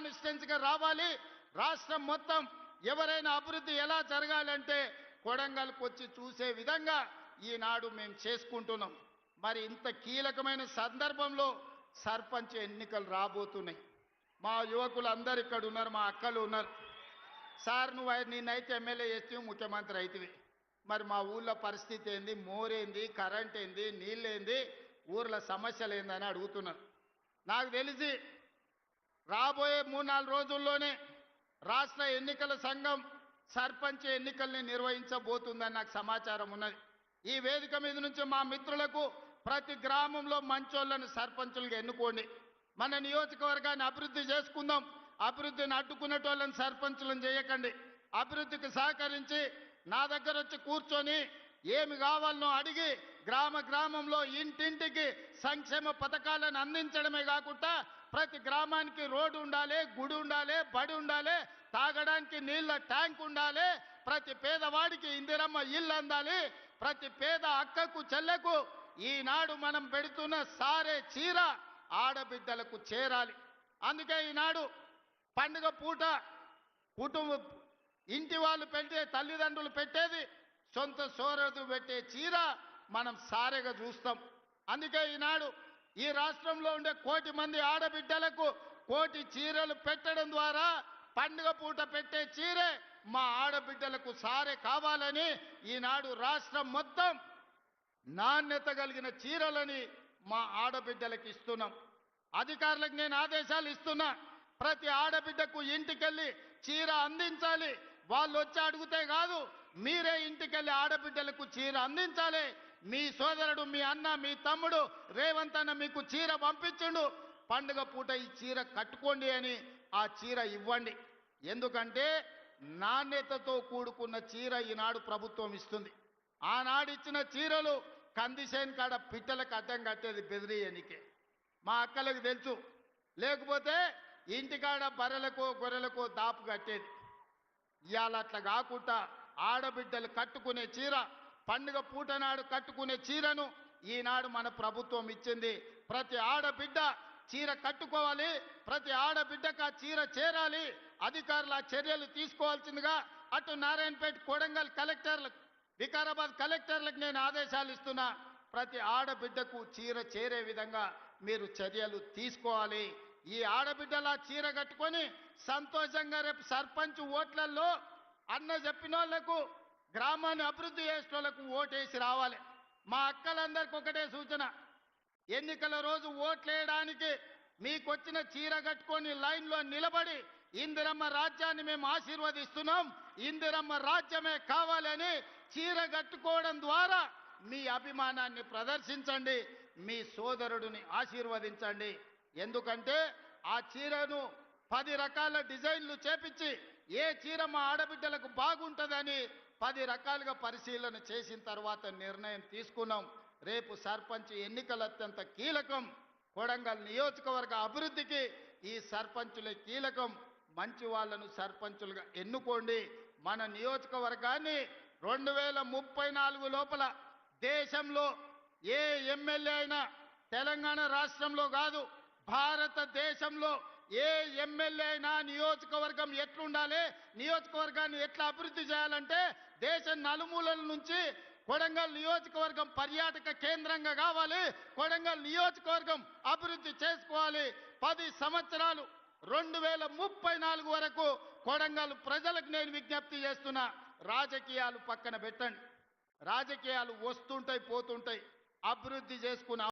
కాన్స్టిట్యున్సీగా రావాలి. రాష్ట్రం మొత్తం ఎవరైనా అభివృద్ధి ఎలా జరగాలంటే కొడంగల్కి వచ్చి చూసే విధంగా ఈనాడు మేము చేసుకుంటున్నాం. మరి ఇంత కీలకమైన సందర్భంలో సర్పంచ్ ఎన్నికలు రాబోతున్నాయి. మా యువకులు అందరు ఇక్కడ ఉన్నారు మా అక్కలు ఉన్నారు. సార్ నువ్వు నేనైతే నిన్నైతే ఎమ్మెల్యే చేస్తే ముఖ్యమంత్రి అవుతుంది మరి మా ఊళ్ళో పరిస్థితి ఏంది? మోరేంది? కరెంట్ ఏంది నీళ్ళేంది? ఊర్ల సమస్యలు ఏందని అడుగుతున్నారు. నాకు తెలిసి రాబోయే మూడు నాలుగు రోజుల్లోనే రాష్ట్ర ఎన్నికల సంఘం సర్పంచ్ ఎన్నికల్ని నిర్వహించబోతుందని నాకు సమాచారం ఉన్నది. ఈ వేదిక మీద నుంచి మా మిత్రులకు ప్రతి గ్రామంలో మంచోళ్ళను సర్పంచులుగా ఎన్నుకోండి. మన నియోజకవర్గాన్ని అభివృద్ధి చేసుకుందాం. అభివృద్ధిని అడ్డుకునేటోళ్ళని సర్పంచులను చేయకండి. అభివృద్ధికి సహకరించి నా దగ్గర వచ్చి కూర్చొని ఏమి కావాలనో అడిగి గ్రామ గ్రామంలో ఇంటింటికి సంక్షేమ పథకాలను అందించడమే కాకుండా ప్రతి గ్రామానికి రోడ్డు ఉండాలి గుడి ఉండాలి బడి ఉండాలి తాగడానికి నీళ్ళ ట్యాంక్ ఉండాలి ప్రతి పేదవాడికి ఇందిరమ్మ ఇల్లు అందాలి ప్రతి పేద అక్కకు చెల్లెకు ఈనాడు మనం పెడుతున్న సారే చీర ఆడబిడ్డలకు చేరాలి. అందుకే ఈనాడు పండుగ పూట కుటుంబ ఇంటి వాళ్ళు పెట్టే తల్లిదండ్రులు పెట్టేది సొంత సోరదు పెట్టే చీర మనం సారెగా చూస్తాం. అందుకే ఈనాడు ఈ రాష్ట్రంలో ఉండే కోటి మంది ఆడబిడ్డలకు కోటి చీరలు పెట్టడం ద్వారా పండుగ పూట పెట్టే చీరే మా ఆడబిడ్డలకు సారే కావాలని ఈనాడు రాష్ట్రం మొత్తం నాణ్యత కలిగిన చీరలని మా ఆడబిడ్డలకు ఇస్తున్నాం. అధికారులకు నేను ఆదేశాలు ఇస్తున్నా ప్రతి ఆడబిడ్డకు ఇంటికెళ్ళి చీర అందించాలి వాళ్ళు వచ్చి అడిగితే కాదు మీరే ఇంటికెళ్ళి ఆడబిడ్డలకు చీర అందించాలి. మీ సోదరుడు మీ అన్న మీ తమ్ముడు రేవంత్ అన్న మీకు చీర పంపించుండు. పండుగ పూట ఈ చీర కట్టుకోండి అని ఆ చీర ఇవ్వండి. ఎందుకంటే నాణ్యతతో కూడుకున్న చీర ఈనాడు ప్రభుత్వం ఇస్తుంది. ఆనాడు ఇచ్చిన చీరలు కందిసేన్ కాడ పిట్టలకు అడ్డం కట్టేది బెదిరియనికే మా అక్కలకు తెలుసు. లేకపోతే ఇంటికాడ బర్రెలకో గొర్రెలకో దాపు కట్టేది. ఇవాళ అట్లా కాకుండా ఆడబిడ్డలు కట్టుకునే చీర పండుగ పూటనాడు కట్టుకునే చీరను ఈనాడు మన ప్రభుత్వం ఇచ్చింది. ప్రతి ఆడబిడ్డ చీర కట్టుకోవాలి ప్రతి ఆడబిడ్డకు ఆ చీర చేరాలి అధికారులు ఆ చర్యలు తీసుకోవాల్సిందిగా అటు నారాయణపేట కొడంగల్ కలెక్టర్లకు వికారాబాద్ కలెక్టర్లకు నేను ఆదేశాలు ఇస్తున్నా. ప్రతి ఆడబిడ్డకు చీర చేరే విధంగా మీరు చర్యలు తీసుకోవాలి. ఈ ఆడబిడ్డల చీర కట్టుకొని సంతోషంగా రేపు సర్పంచ్ ఓట్లలో అన్న చెప్పిన వాళ్ళకు గ్రామాన్ని అభివృద్ధి చేసిన వాళ్ళకు ఓటేసి రావాలి. మా అక్కలందరికి ఒకటే సూచన. ఎన్నికల రోజు ఓట్లేయడానికి మీకొచ్చిన చీర కట్టుకొని లైన్లో నిలబడి ఇందిరమ్మ రాజ్యాన్ని మేము ఆశీర్వదిస్తున్నాం ఇందిరమ్మ రాజ్యమే కావాలని చీర కట్టుకోవడం ద్వారా మీ అభిమానాన్ని ప్రదర్శించండి మీ సోదరుడిని ఆశీర్వదించండి. ఎందుకంటే ఆ చీరను పది రకాల డిజైన్లు చేపించి ఏ చీర మా ఆడబిడ్డలకు బాగుంటుందని పది రకాలుగా పరిశీలన చేసిన తర్వాత నిర్ణయం తీసుకున్నాం. రేపు సర్పంచ్ ఎన్నికలు అత్యంత కీలకం. కొడంగల్ నియోజకవర్గ అభివృద్ధికి ఈ సర్పంచులే కీలకం. మంచి వాళ్ళను సర్పంచులుగా ఎన్నుకోండి. మన నియోజకవర్గాన్ని రెండు వేల ముప్పై నాలుగు లోపల దేశంలో ఏ ఎమ్మెల్యే అయినా తెలంగాణ రాష్ట్రంలో కాదు భారతదేశంలో ఏ ఎమ్మెల్యే అయినా నియోజకవర్గం ఎట్లుండాలి నియోజకవర్గాన్ని ఎట్లా అభివృద్ధి చేయాలంటే దేశం నలుమూలల నుంచి కొడంగల్ నియోజకవర్గం పర్యాటక కేంద్రంగా కావాలి కొడంగల్ నియోజకవర్గం అభివృద్ధి చేసుకోవాలి. పది సంవత్సరాలు రెండు వేల ముప్పై నాలుగు వరకు కొడంగల్ ప్రజలకు నేను విజ్ఞప్తి చేస్తున్నా రాజకీయాలు పక్కన పెట్టండి. రాజకీయాలు వస్తుంటాయి పోతుంటాయి. అభివృద్ధి చేసుకున్న